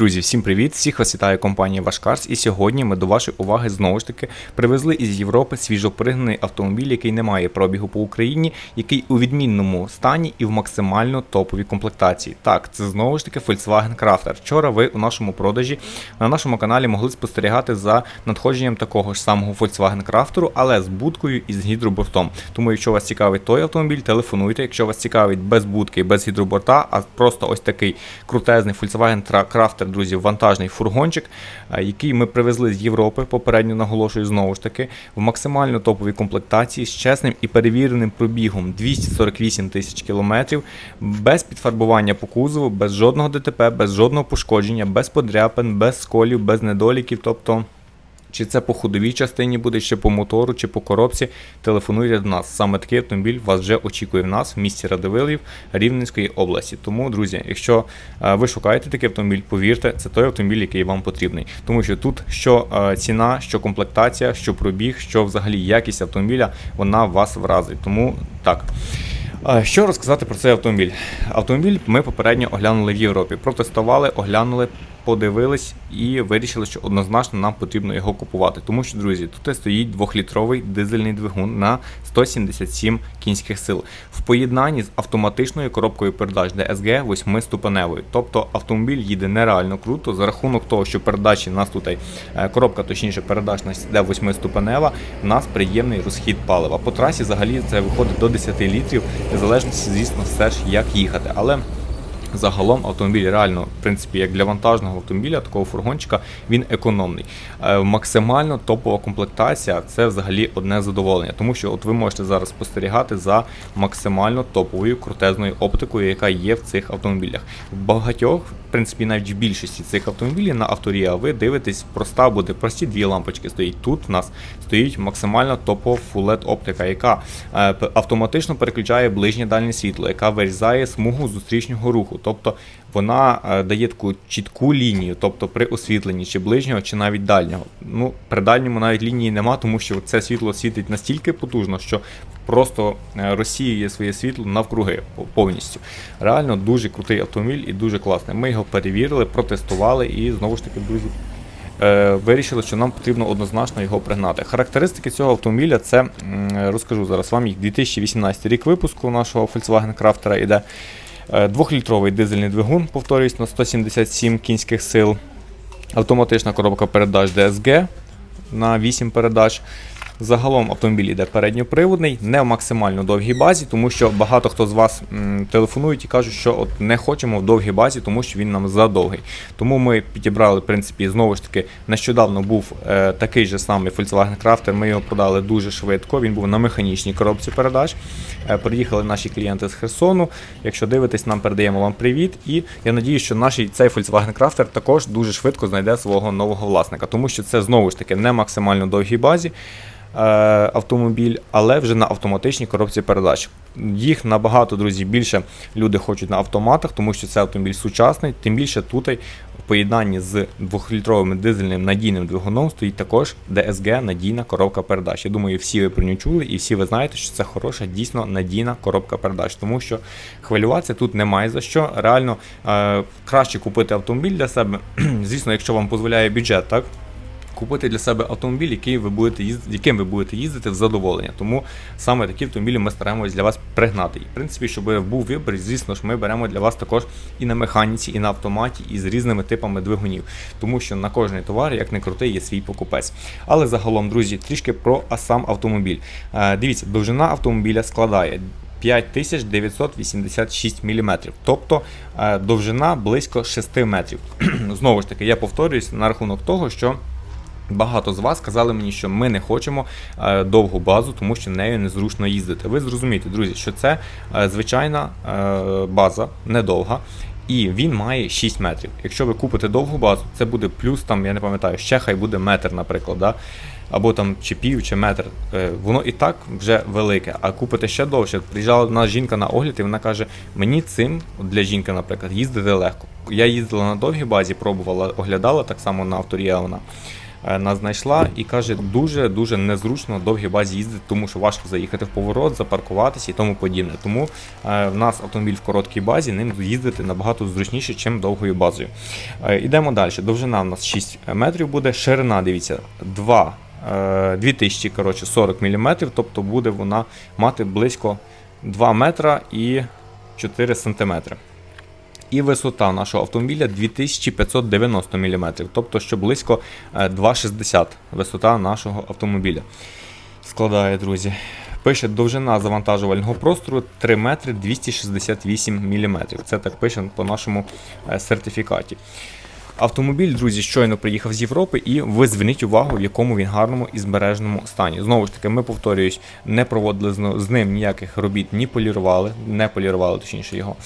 Друзі, всім привіт! Всіх вас вітає компанія Вашкарс. І сьогодні ми до вашої уваги знову ж таки привезли із Європи свіжопригнаний автомобіль, який не має пробігу по Україні, який у відмінному стані і в максимально топовій комплектації. Так, це знову ж таки Volkswagen Crafter. Вчора ви у нашому продажі на нашому каналі могли спостерігати за надходженням такого ж самого Volkswagen Crafter, але з будкою і з гідробортом. Тому, якщо вас цікавить той автомобіль, телефонуйте. Якщо вас цікавить без будки, без гідроборта, а просто ось такий крутезний Volkswagen Crafter, друзі, вантажний фургончик, е, який ми привезли з Європи, попередньо наголошую знову ж таки, в максимально топовій комплектації з чесним і перевіреним пробігом 248 тисяч кілометрів, без підфарбування по кузову, без жодного ДТП, без жодного пошкодження, без подряпин, без сколів, без недоліків. Тобто. Чи це по ходовій частині буде, чи по мотору, чи по коробці, телефонуйте до нас. Саме такий автомобіль вас вже очікує в нас в місті Радивилів Рівненської області. Тому, друзі, якщо е, ви шукаєте такий автомобіль, повірте, це той автомобіль, який вам потрібний. Тому що тут що е, ціна, що комплектація, що пробіг, що взагалі якість автомобіля, вона вас вразить. Тому так. Е, Що розказати про цей автомобіль? Автомобіль ми попередньо оглянули в Європі, протестували, оглянули, подивились і вирішили, що однозначно нам потрібно його купувати. Тому що, друзі, тут стоїть двохлітровий дизельний двигун на 177 кінських сил в поєднанні з автоматичною коробкою передач DSG 8-ступеневою. Тобто автомобіль їде нереально круто за рахунок того, що передачі у нас тут е, коробка, точніше передач на йде 8-ступенева, у нас приємний розхід палива. По трасі взагалі це виходить до 10 літрів, в залежності, звісно, все ж як їхати. Але Загалом автомобіль реально, в принципі, як для вантажного автомобіля, такого фургончика, він економний. Е, Максимально топова комплектація це взагалі одне задоволення, тому що от ви можете зараз спостерігати за максимально топовою крутезною оптикою, яка є в цих автомобілях. В багатьох, в принципі, навіть в більшості цих автомобілів на авторія ви дивитесь, проста буде, прості дві лампочки стоїть. Тут в нас стоїть максимально топова LED оптика, яка е, автоматично переключає ближнє дальнє світло, яка вирізає смугу зустрічного руху. Тобто вона е, дає таку чітку лінію, тобто при освітленні чи ближнього, чи навіть дальнього. Ну, при дальньому навіть лінії нема, тому що це світло світить настільки потужно, що просто е, розсіює своє світло навкруги повністю. Реально дуже крутий автомобіль і дуже класний. Ми його перевірили, протестували і знову ж таки, друзі, е, вирішили, що нам потрібно однозначно його пригнати. Характеристики цього автомобіля це розкажу зараз вам їх 2018 рік випуску нашого Volkswagen Crafter іде. Е, Двохлітровий дизельний двигун, повторюсь, на 177 кінських сил. Автоматична коробка передач DSG на 8 передач. Загалом автомобіль іде передньоприводний, не в максимально довгій базі, тому що багато хто з вас м, телефонують і кажуть, що от не хочемо в довгій базі, тому що він нам задовгий. Тому ми підібрали, в принципі, знову ж таки, нещодавно був е, такий же самий Volkswagen Crafter, Ми його продали дуже швидко. Він був на механічній коробці передач. Е, приїхали наші клієнти з Херсону. Якщо дивитесь, нам передаємо вам привіт. І я надію, що наш цей Volkswagen Crafter також дуже швидко знайде свого нового власника, тому що це знову ж таки не максимально довгій базі. Е, Автомобіль, але вже на автоматичній коробці передач. Їх набагато, друзі, більше люди хочуть на автоматах, тому що це автомобіль сучасний. Тим більше тут в поєднанні з 2-літровим дизельним надійним двигуном стоїть також DSG надійна коробка передач. Я думаю, всі ви про нього чули і всі ви знаєте, що це хороша, дійсно надійна коробка передач, тому що хвилюватися тут немає за що. Реально е, краще купити автомобіль для себе, звісно, якщо вам дозволяє бюджет, так купити для себе автомобіль, який ви будете їздити, яким ви будете їздити в задоволення. Тому саме такі автомобілі ми стараємось для вас пригнати. І в принципі, щоб був вибір, звісно ж, ми беремо для вас також і на механіці, і на автоматі, і з різними типами двигунів. Тому що на кожний товар, як не крутий, є свій покупець. Але загалом, друзі, трішки про сам автомобіль. Е, дивіться, довжина автомобіля складає. 5986 мм, тобто е, довжина близько 6 метрів. Знову ж таки, я повторююсь на рахунок того, що Багато з вас сказали мені, що ми не хочемо е, довгу базу, тому що нею незручно їздити. Ви зрозумієте, друзі, що це е, звичайна е, база, недовга. І він має 6 метрів. Якщо ви купите довгу базу, це буде плюс, там, я не пам'ятаю, ще хай буде метр, наприклад. Да? Або там чи пів, чи метр. Воно і так вже велике. А купите ще довше. Приїжджала нас жінка на огляд, і вона каже: мені цим для жінки, наприклад, їздити легко. Я їздила на довгій базі, пробувала, оглядала так само на авторія вона. Е, нас знайшла і каже, дуже-дуже незручно на довгій базі їздити, тому що важко заїхати в поворот, запаркуватися і тому подібне. Тому е, в нас автомобіль в короткій базі, ним їздити набагато зручніше, ніж довгою базою. Е, Ідемо далі. Довжина в нас 6 метрів буде, ширина, дивіться, 2 е, 2000 коротше, 40 мм, тобто буде вона мати близько 2 метра і 4 сантиметри. І висота нашого автомобіля 2590 мм, тобто що близько е, 2,60 висота нашого автомобіля. Складає, друзі. Пише довжина завантажувального простору 3 метри 268 мм. Це так пише по нашому е, сертифікаті. Автомобіль, друзі, щойно приїхав з Європи, і ви зверніть увагу, в якому він гарному і збереженому стані. Знову ж таки, ми повторююсь, не проводили з ним ніяких робіт, ні полірували, не полірували точніше його.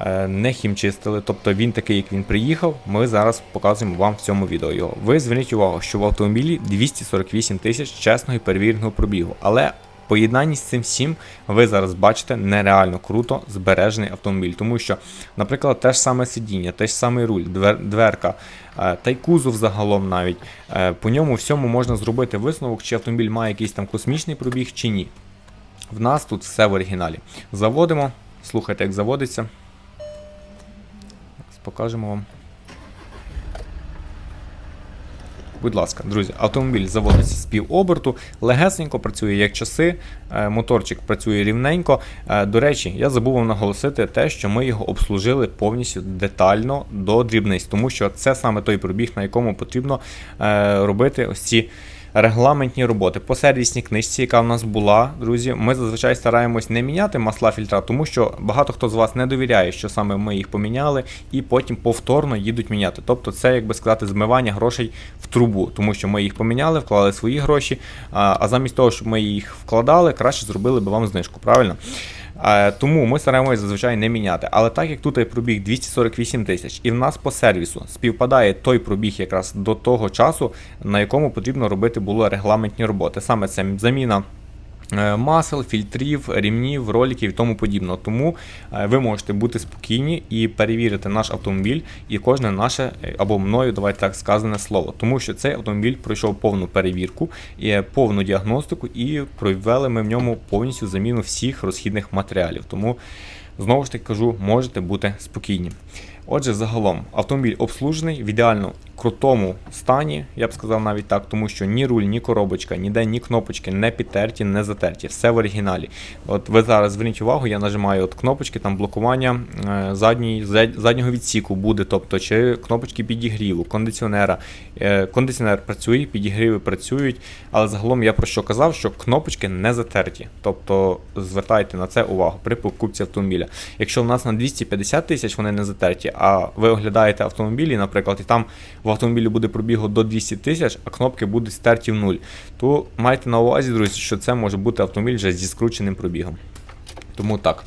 Е, Не хімчистили, тобто він такий, як він приїхав. Ми зараз показуємо вам в цьому відео його. Ви зверніть увагу, що в автомобілі 248 тисяч чесного і перевіреного пробігу. Але поєднанні з цим всім ви зараз бачите нереально круто збережений автомобіль. Тому що, наприклад, те ж саме сидіння, те ж самий руль, двер- дверка, е, та й кузов загалом навіть. е, По ньому всьому можна зробити висновок, чи автомобіль має якийсь там космічний пробіг чи ні. В нас тут все в оригіналі. Заводимо, слухайте, як заводиться. Покажемо вам. Будь ласка, друзі, автомобіль заводиться з півоберту, легесенько працює як часи, е, моторчик працює рівненько. Е, До речі, я забув вам наголосити те, що ми його обслужили повністю детально до дрібниць, тому що це саме той пробіг, на якому потрібно е, робити ось ці. Регламентні роботи по сервісній книжці, яка в нас була, друзі, ми зазвичай стараємось не міняти масла фільтра, тому що багато хто з вас не довіряє, що саме ми їх поміняли, і потім повторно їдуть міняти. Тобто, це, як би сказати, змивання грошей в трубу, тому що ми їх поміняли, вклали свої гроші. А, замість того, щоб ми їх вкладали, краще зробили би вам знижку. Правильно? Тому ми стараємося зазвичай не міняти. Але так як тут пробіг 248 тисяч, і в нас по сервісу співпадає той пробіг якраз до того часу, на якому потрібно робити було регламентні роботи. Саме це заміна. Е, Масел, фільтрів, рівнів, роликів і тому подібного. Тому е, ви можете бути спокійні і перевірити наш автомобіль і кожне наше е, або мною, давайте так сказане слово. Тому що цей автомобіль пройшов повну перевірку, повну діагностику, і провели ми в ньому повністю заміну всіх розхідних матеріалів. Тому знову ж таки кажу, можете бути спокійні. Отже, загалом автомобіль обслужений в ідеально крутому стані, я б сказав навіть так, тому що ні руль, ні коробочка, ніде ні кнопочки не підтерті, не затерті. Все в оригіналі. От ви зараз зверніть увагу, я нажимаю от кнопочки, там блокування е, задній, заднього відсіку буде, тобто чи кнопочки підігріву, кондиціонера. Е, кондиціонер працює, підігріви працюють, але загалом я про що казав, що кнопочки не затерті. Тобто звертайте на це увагу при покупці автомобіля. Якщо у нас на 250 тисяч вони не затерті, а ви оглядаєте автомобілі, наприклад, і там в автомобілі буде пробігу до 200 тисяч, а кнопки будуть стерті в нуль, то майте на увазі, друзі, що це може бути автомобіль вже зі скрученим пробігом. Тому так.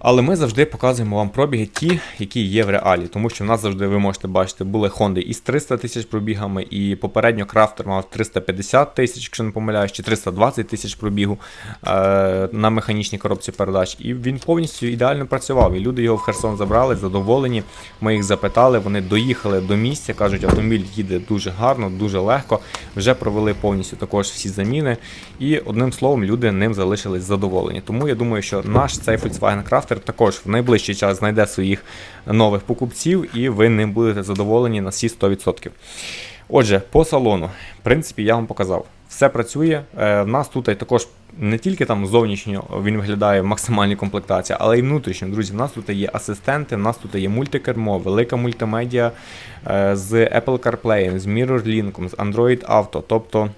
Але ми завжди показуємо вам пробіги ті, які є в реалі, тому що в нас завжди ви можете бачити, були Honda із 300 тисяч пробігами, і попередньо крафтер мав 350 тисяч, якщо не помиляюсь, чи 320 тисяч пробігу е, на механічній коробці передач. І він повністю ідеально працював. І люди його в Херсон забрали, задоволені. Ми їх запитали, вони доїхали до місця, кажуть, автомобіль їде дуже гарно, дуже легко. Вже провели повністю також всі заміни. І одним словом, люди ним залишились задоволені. Тому я думаю, що наш цей Volkswagen Crafter також в найближчий час знайде своїх нових покупців, і ви ним будете задоволені на всі 100%. Отже, по салону, в принципі, я вам показав. Все працює. Е, В нас тут також не тільки там зовнішньо він виглядає в максимальній комплектації, але й внутрішньо. Друзі, в нас тут є асистенти, в нас тут є мультикермо, велика мультимедіа е, з Apple CarPlay, з MirrorLink, з Android Auto. Тобто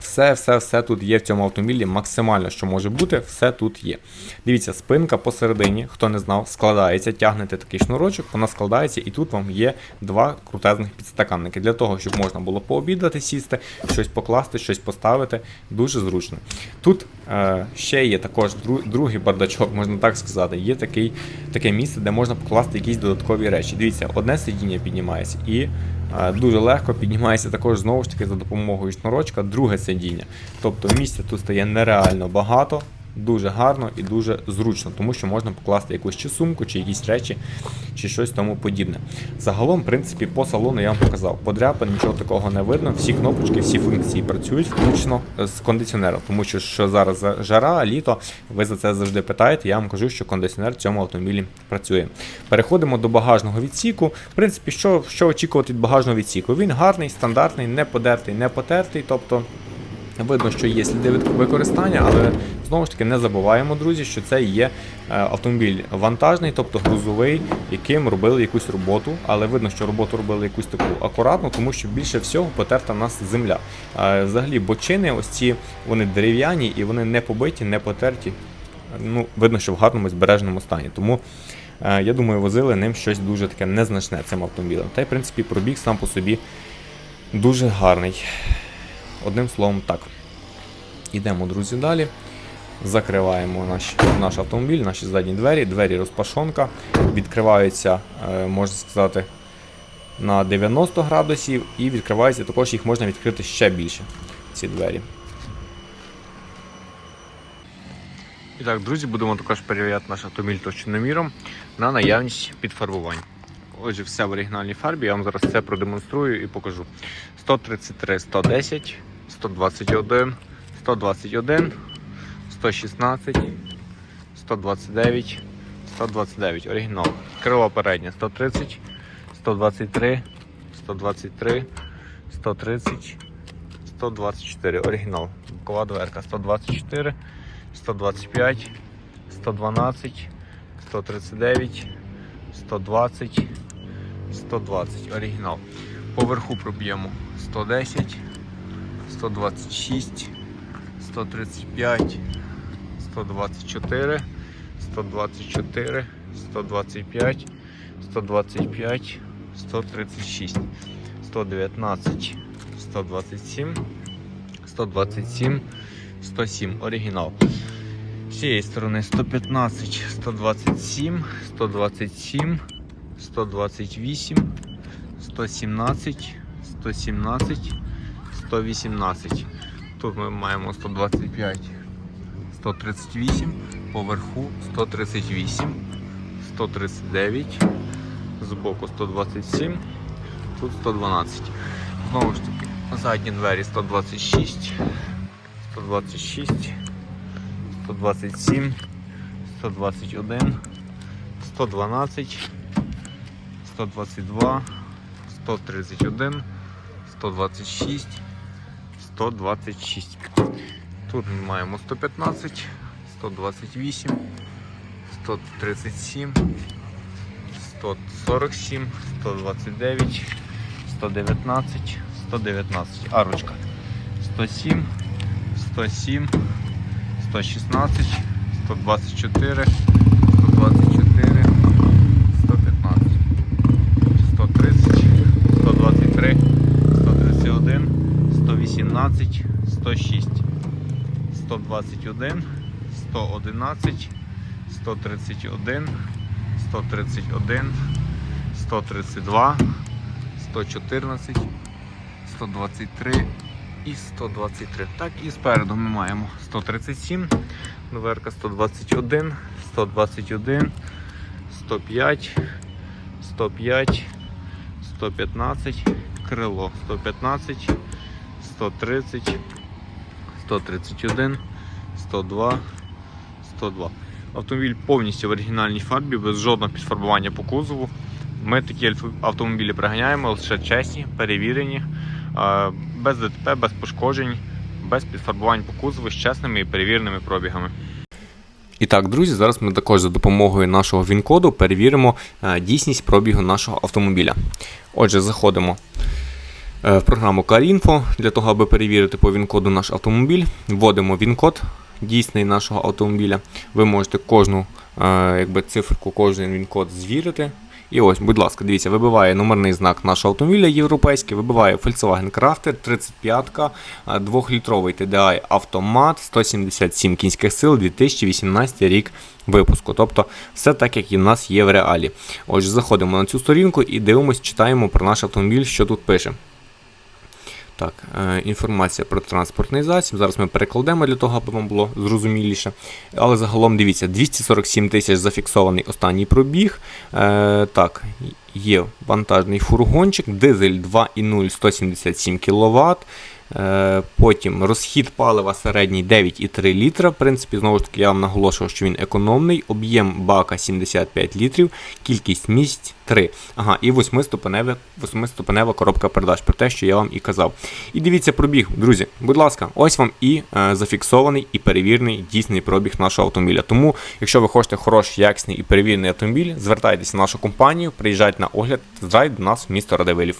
все, все, все тут є в цьому автомобілі, максимально, що може бути, все тут є. Дивіться, спинка посередині, хто не знав, складається, тягнете такий шнурочок, вона складається, і тут вам є два крутезних підстаканники для того, щоб можна було пообідати, сісти, щось покласти, щось поставити. Дуже зручно. Тут е, ще є також дру- другий бардачок, можна так сказати. Є такий, таке місце, де можна покласти якісь додаткові речі. Дивіться, одне сидіння піднімається і дуже легко піднімається також знову ж таки за допомогою шнурочка, друге сидіння. Тобто місця тут стає нереально багато. Дуже гарно і дуже зручно, тому що можна покласти якусь чи сумку, чи якісь речі, чи щось тому подібне. Загалом, в принципі, по салону я вам показав. Подряпин нічого такого не видно. Всі кнопочки, всі функції працюють, включно з кондиціонером, тому що, що зараз жара, літо, ви за це завжди питаєте. Я вам кажу, що кондиціонер в цьому автомобілі працює. Переходимо до багажного відсіку. В принципі, що, що очікувати від багажного відсіку? Він гарний, стандартний, не подертий, не потертий. Тобто Видно, що є сліди використання, але знову ж таки не забуваємо, друзі, що це є е, автомобіль вантажний, тобто грузовий, яким робили якусь роботу. Але видно, що роботу робили якусь таку акуратну, тому що більше всього потерта нас земля. Е, Взагалі, бочини, ось ці вони дерев'яні і вони не побиті, не потерті. Ну, видно, що в гарному збереженому стані. Тому е, я думаю, возили ним щось дуже таке незначне цим автомобілем. Та й в принципі пробіг сам по собі дуже гарний. Одним словом, так. Ідемо, друзі, далі. Закриваємо наш, наш автомобіль, наші задні двері, двері розпашонка. Відкриваються, е, можна сказати, на 90 градусів і відкриваються, також їх можна відкрити ще більше, ці двері. І так, друзі, будемо також перевіряти наш автомобіль товщиноміром на наявність підфарбувань. Отже, все в оригінальній фарбі, я вам зараз це продемонструю і покажу. 133, 110, 121, 121, 116, 129, 129. Оригінал. Крило переднє 130, 123, 123, 130, 124. Оригінал. Бокова дверка 124, 125, 112, 139, 120, 120. Оригінал. Поверху проб'ємо 110, 126, 135, 124, 124, 125, 125, 136, 119, 127, 127, 107. Оригінал. З цієї сторони 115, 127, 127, 128, 117, 117, 118. Тут ми маємо 125, 138, поверху 138, 139, збоку 127, тут 112. Знову ж таки, задні двері 126, 126, 127, 121, 112, 122, 131, 126, 126. Тут ми маємо 115, 128, 137, 147, 129, 119, 119. Арочка. 107, 107, 116, 124, 124, 115, 130, 123, 131, 118, 106, 121, 111, 131, 131, 132, 114, 123 і 123. Так, і спереду ми маємо 137, дверка 121, 121, 105, 105, 115, крило 115, 130, 131, 102, 102. Автомобіль повністю в оригінальній фарбі, без жодного підфарбування по кузову. Ми такі автомобілі приганяємо лише чесні, перевірені, без ДТП, без пошкоджень, без підфарбувань по кузову з чесними і перевіреними пробігами. І так, друзі, зараз ми також за допомогою нашого він-коду перевіримо е, дійсність пробігу нашого автомобіля. Отже, заходимо е, в програму CarInfo для того, аби перевірити по він-коду наш автомобіль. Вводимо він-код дійсний нашого автомобіля. Ви можете кожну е, якби, циферку, кожен він-код звірити. І ось, будь ласка, дивіться, вибиває номерний знак нашого автомобіля європейський, вибиває Volkswagen Crafter 35-ка, 2-літровий TDI автомат, 177 кінських сил, 2018 рік випуску. Тобто все так, як і в нас є в реалі. Отже, заходимо на цю сторінку і дивимось, читаємо про наш автомобіль, що тут пише. Так, е, інформація про транспортний засіб. Зараз ми перекладемо для того, аби вам було зрозуміліше. Але загалом дивіться, 247 тисяч зафіксований останній пробіг. Е, так, є вантажний фургончик, дизель 2,0 177 кВт. Е, потім розхід палива середній 9,3 літра. В принципі, знову ж таки, я вам наголошував, що він економний. Об'єм бака 75 літрів, кількість місць 3. Ага, і восьмиступенева, восьмиступенева коробка передач, про те, що я вам і казав. І дивіться пробіг, друзі, будь ласка, ось вам і е, зафіксований і перевірений дійсний пробіг нашого автомобіля. Тому, якщо ви хочете хороший, якісний і перевірений автомобіль, звертайтеся в нашу компанію, приїжджайте на огляд, здрай до нас в місто Радивилів.